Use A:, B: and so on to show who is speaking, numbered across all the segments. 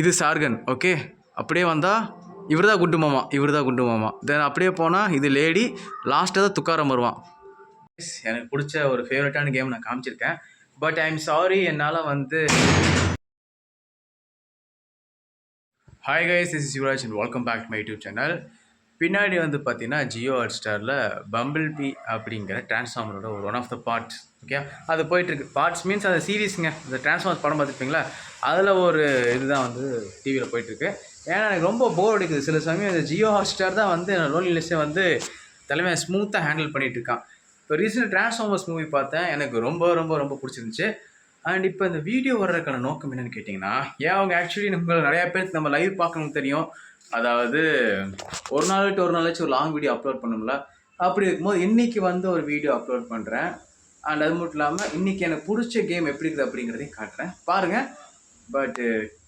A: இது சார்கன் ஓகே அப்படியே வந்தால் இவர் தான் குண்டு மாமா இவர் தான் குண்டு மாமா. தென் அப்படியே போனால் இது லேடி லாஸ்ட்டாக தான் துக்காரம் வருவான். எனக்கு பிடிச்ச ஒரு ஃபேவரட்டான கேம் நான் காமிச்சிருக்கேன். பட் ஐ எம் சாரி என்னால் வந்து hi guys is Sivaraj and welcome back to my YouTube channel பின்னாடி வந்து பார்த்தீங்கன்னா ஜியோ ஹாட் ஸ்டாரில் பம்பிள் பி அப்படிங்கிற டிரான்ஸ்ஃபார்மரோட ஒரு one of the parts okay அது போயிட்டுருக்கு. பார்ட்ஸ் மீன்ஸ் அது சீரீஸுங்க இந்த டிரான்ஸ்ஃபார்மர் படம் பார்த்துருப்பீங்களா? அதில் ஒரு இதுதான் வந்து டிவியில் போயிட்டுருக்கு. ஏன்னா எனக்கு ரொம்ப போர் அடிக்குது. சில சமயம் இந்த ஜியோ ஹாட்ஸ்டார் தான் வந்து லோன்லினஸ்ஸே வந்து தலைமையாக ஸ்மூத்தாக ஹேண்டில் பண்ணிகிட்டு இருக்கான். இப்போ ரீசெண்ட் டிரான்ஸ்ஃபார்மர்ஸ் மூவி பார்த்தேன். எனக்கு ரொம்ப ரொம்ப ரொம்ப பிடிச்சிருந்துச்சு. அண்ட் இப்போ இந்த வீடியோ வர்றதுக்கான நோக்கம் என்னென்னு கேட்டிங்கன்னா ஏன் அவங்க ஆக்சுவலி நம்ம நிறையா பேர் நம்ம லைவ் பார்க்கணும்னு தெரியும்? அதாவது ஒரு நாள் விட்டு ஒரு நாளாச்சும் ஒரு லாங் வீடியோ அப்லோட் பண்ணும்ல? அப்படி இருக்கும்போது இன்றைக்கி வந்து ஒரு வீடியோ அப்லோட் பண்ணுறேன் அண்ட் அது மட்டும் இல்லாமல் இன்னைக்கு எனக்கு பிடிச்ச கேம் எப்படி இருக்குது அப்படிங்கிறதையும் காட்டுறேன். பாருங்கள் பட்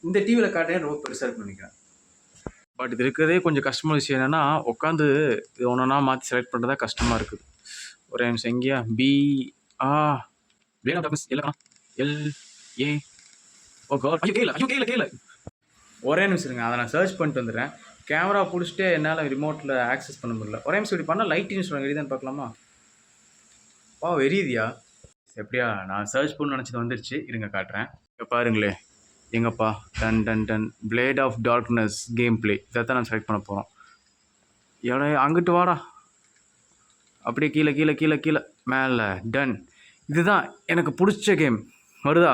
A: இந்த டிவியில் காட்டுறேன். ரொம்ப பெருசாக இருக்குன்னு நினைக்கிறேன். பட் இது இருக்கிறதே கொஞ்சம் கஷ்டமான விஷயம் என்னென்னா உட்காந்து இது ஒன்றா மாற்றி செலக்ட் பண்ணுறதா கஷ்டமாக இருக்குது. ஒரு நிமிஷம் எங்கேயா பி ஆ எல்லாம் எல் ஏ ஓ காட் ஐயோ ஒரே நிமிஷம் இருங்க. அதை நான் சர்ச் பண்ணிட்டு வந்துடுறேன். கேமரா பிடிச்சிட்டு என்னால் ரிமோட்டில் ஆக்சஸ் பண்ண முடியல. ஒரே நிமிஷம் இப்படி பண்ணால் லைட்டின்னு சொல்லுவாங்க. எரியுதான்னு பார்க்கலாமா? வா வெறியதியா எப்படியா நான் சர்ச் பண்ண நினச்சது வந்துருச்சு. இருங்க காட்டுறேன். இங்கே பாருங்களே. எங்கப்பா? டன் டன் ton. Blade of darkness game play இதை தான் நான் செலக்ட் பண்ண போகிறோம் எவ்வளோ அங்கிட்டு வாடா. அப்படியே கீழே கீழே கீழே கீழே. மேலே. டன் இதுதான் எனக்கு பிடிச்ச கேம் வருதா?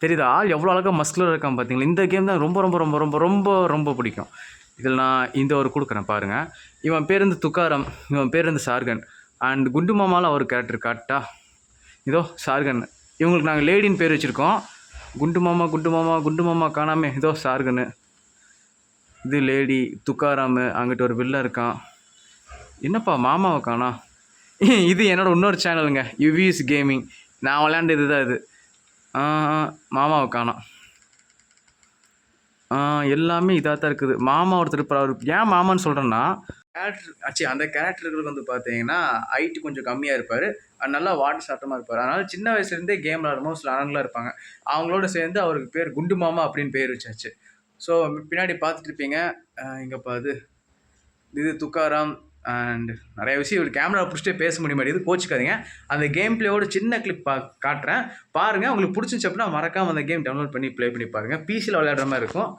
A: தெரியுதா? ஆள் எவ்வளோ அழகாக மஸ்குலர் இருக்கான் பார்த்தீங்களா இந்த கேம் தான் ரொம்ப ரொம்ப ரொம்ப ரொம்ப ரொம்ப ரொம்ப பிடிக்கும். இதில் நான் இந்த ஒரு கொடுக்குறேன் பாருங்கள் இவன் பேருந்து துக்காரம். இவன் பேருந்து சார்கன். அண்ட் குண்டு மாமாவில் ஒரு கேரக்டர் காட்டா. இதோ சார்கன். இவங்களுக்கு நாங்கள் லேடின்னு பேர் வச்சுருக்கோம். குண்டு மாமா குண்டு மாமா குண்டு மாமா காணாமே. இதோ சார்கனு. இது லேடி துக்காராமு. அங்கிட்ட ஒரு வில்ல இருக்கான். என்னப்பா மாமாவை காணா? இது என்னோட இன்னொரு சேனலுங்க யுவிஎஸ் கேமிங் நான் விளையாண்டது தான் இது. மாமாவை காணோம் எல்லாமே இதாக தான் இருக்குது. மாமா ஒருத்தர் இப்போ அவர் ஏன் மாமான்னு சொல்கிறேன்னா கேரக்டர் ஆச்சு அந்த கேரக்டர்களுக்கு வந்து பார்த்தீங்கன்னா ஹைட்டு கொஞ்சம் கம்மியாக இருப்பார். நல்லா வாட்டர் சாட்டமாக இருப்பார். அதனால் சின்ன வயசுலேருந்தே கேம் விளாடும்போது சில அனங்களாக இருப்பாங்க. அவங்களோட சேர்ந்து அவருக்கு பேர் குண்டு மாமா அப்படின்னு பேர் வச்சாச்சு. ஸோ பின்னாடி பார்த்துட்டு இருப்பீங்க. இங்கே இது இது துக்காராம் அண்ட் நிறைய விஷயம். இவர் கேமரா பிடிச்சிட்டே பேச முடிய மாட்டேங்குது. கோச்சிக்காதீங்க. அந்த கேம் பிளேயோட சின்ன கிளிப் பா காட்டுறேன். பாருங்கள் உங்களுக்கு பிடிச்சிச்சு அப்படின்னா மறக்காம அந்த கேம் டவுன்லோட் பண்ணி ப்ளே பண்ணி பாருங்கள் பிசியில் விளையாடுற மாதிரி இருக்கும்.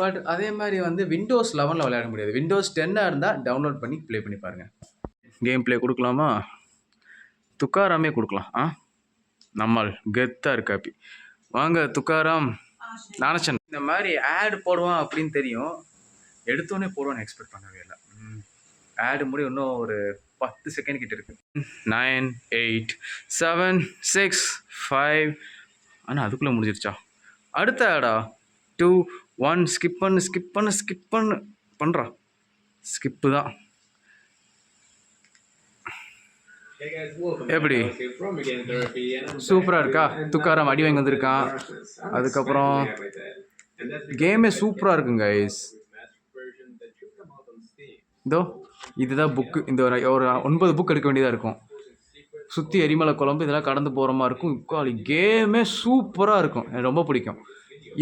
A: பட் அதே மாதிரி வந்து விண்டோஸ் லெவனில் விளையாட முடியாது. விண்டோஸ் டென்னாக இருந்தால் டவுன்லோட் பண்ணி ப்ளே பண்ணி பாருங்கள் கேம் ப்ளே கொடுக்கலாமா? துக்காராமே கொடுக்கலாம். ஆ? நம்மால் கெத்தாக இருக்காப்பி வாங்க துக்காராம். நினச்சேன் இந்த மாதிரி ஆட் போடுவான் அப்படின்னு தெரியும். எடுத்தோடனே போடுவான்னு எக்ஸ்பெக்ட் பண்ணவே இல்லை ஆடு முடி இன்னும் ஒரு பத்து செகண்ட் கிட்ட இருக்கு. Nine eight seven six five ஆனால் அதுக்குள்ளே முடிஞ்சிருச்சா? அடுத்த ஆடா டூ ஒன் ஸ்கிப் பண்ணு ஸ்கிப் பண்ணு ஸ்கிப் பண்ணு பண்ணுறா ஸ்கிப்பு தான். எப்படி? சூப்பராக இருக்கா? துக்காராம் அடி வாங்கி வந்திருக்கான் அதுக்கப்புறம் கேமே சூப்பராக இருக்குங்க கைஸ் இதோ இதுதான் புக்கு இந்த ஒரு ஒரு ஒன்பது புக் எடுக்க வேண்டியதாக இருக்கும். சுற்றி எரிமலை குழம்பு இதெல்லாம் கடந்து போகிற மாதிரி இருக்கும். கேமே சூப்பராக இருக்கும். எனக்கு ரொம்ப பிடிக்கும்.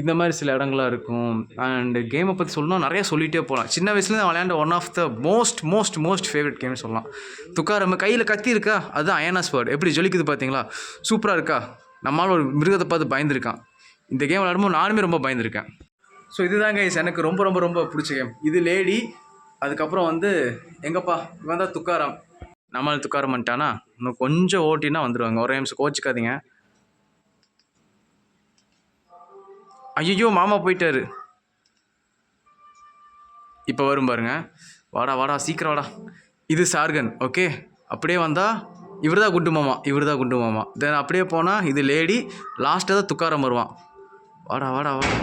A: இந்த மாதிரி சில இடங்களாக இருக்கும். அண்டு கேமை பற்றி சொல்லணும் நிறைய சொல்லிகிட்டே போகலாம் சின்ன வயசுலேருந்து விளையாண்ட one of the most most most favourite கேம்னு சொல்லலாம். துக்காரம் கையில் கத்தி இருக்கா? அதுதான் அயனாஸ் வேர்டு எப்படி ஜொலிக்குது பார்த்தீங்களா சூப்பராக இருக்கா? நம்மளால் ஒரு மிருகத்தை பார்த்து பயந்துருக்கான். இந்த கேம் விளையாடும்போது நானுமே ரொம்ப பயந்துருக்கேன். ஸோ இதுதாங்க எனக்கு ரொம்ப ரொம்ப ரொம்ப பிடிச்ச கேம் இது லேடி அதுக்கப்புறம் வந்து எங்கப்பா? இவன் தான் துக்காராம். நம்மளால் துக்காரம் பண்ணிட்டானா இன்னும் கொஞ்சம் ஓட்டினா வந்துடுவாங்க ஒரே நிமிஷம் கோச்சிக்காதீங்க. ஐயோ மாமா போயிட்டாரு. இப்போ வரும் பாருங்க. வாடா வாடா சீக்கிரம் வாடா. இது சார்கன் ஓகே? அப்படியே வந்தால் இவர் தான் குண்டு மாமா இவர் தான் குண்டு மாமா. தென் அப்படியே போனால் இது லேடி லாஸ்ட்டாக தான் துக்காரம் வருவான். வாடா வாடா வாடா.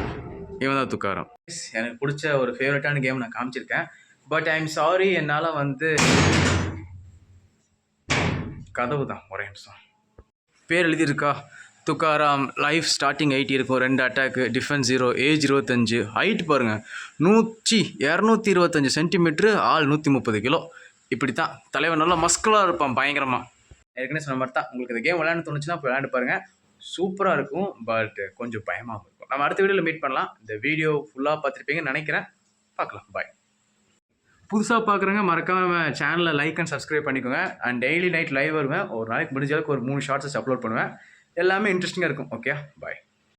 A: இவன் தான் துக்காரம். எனக்கு பிடிச்ச ஒரு ஃபேவரட்டான கேம் நான் காமிச்சிருக்கேன். பட் ஐ எம் சாரி என்னால் வந்து கதவு தான் ஒரே நிமிஷம். பேர் எழுதியிருக்கா? துக்காராம் லைஃப் ஸ்டார்டிங் எயிட் இருக்கும். ரெண்டு அட்டாக்கு டிஃபென்ஸ் ஜீரோ ஏஜ் இருபத்தஞ்சு ஹைட் பாருங்கள் நூற்றி இரநூத்தி இருபத்தஞ்சி சென்டிமீட்ரு ஆள் நூற்றி முப்பது கிலோ. இப்படி தான் தலைவன் நல்லா மஸ்குலாக இருப்பான் பயங்கரமாக ஏற்கனவே சொன்ன மாதிரி தான் உங்களுக்கு இந்த கேம் விளையாண்டு தோணுச்சுன்னா போய் விளையாண்டு பாருங்கள் சூப்பராக இருக்கும் பட் கொஞ்சம் பயமாகவும் இருக்கும். நம்ம அடுத்த வீடியோவில் மீட் பண்ணலாம். இந்த வீடியோ ஃபுல்லாக பார்த்துருப்பீங்கன்னு நினைக்கிறேன். பார்க்கலாம். பாய் புதுசாக பார்க்குறவங்க மறக்காமல் சேனலில் லைக் அண்ட் சப்ஸ்கிரைப் பண்ணிக்கோங்க. அண்ட் டெய்லி நைட் லைவ் வருவேன் ஒரு நாளைக்கு முடிஞ்ச அளவுக்கு ஒரு மூணு ஷார்ட்ஸஸ் அப்லோட் பண்ணுவேன். எல்லாமே இன்ட்ரெஸ்டிங்காக இருக்கும். Okay bye